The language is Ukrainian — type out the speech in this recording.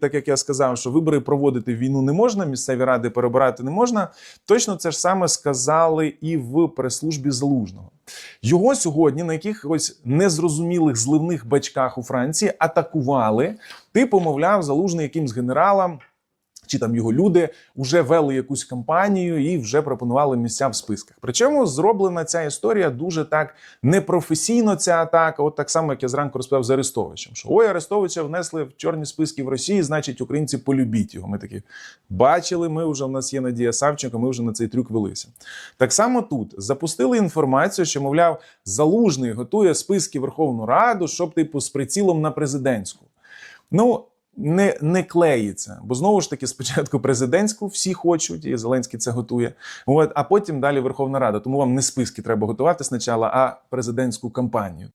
Так як я сказав, що вибори проводити війну не можна, місцеві ради перебирати не можна. Точно це ж саме сказали і в прес-службі залужного. Його сьогодні на якихось незрозумілих зливних бачках у Франції атакували. Типу, мовляв, залужний якимсь генералам. Чи там його люди вже вели якусь кампанію і вже пропонували місця в списках. Причому зроблена ця історія дуже так непрофесійно. Ця атака, от так само, як я зранку розповів з Арестовичем, що ой, Арестовича внесли в чорні списки в Росії, значить, українці полюбіть його. Ми такі бачили. Ми вже в нас є Надія Савченко. Ми вже на цей трюк велися. Так само тут запустили інформацію, що мовляв, залужний готує списки Верховну Раду, щоб типу з прицілом на президентську. Ну. Не, не клеїться, бо знову ж таки спочатку президентську всі хочуть, і Зеленський це готує. От, а потім далі Верховна Рада. Тому вам не списки треба готувати спочатку, а президентську кампанію.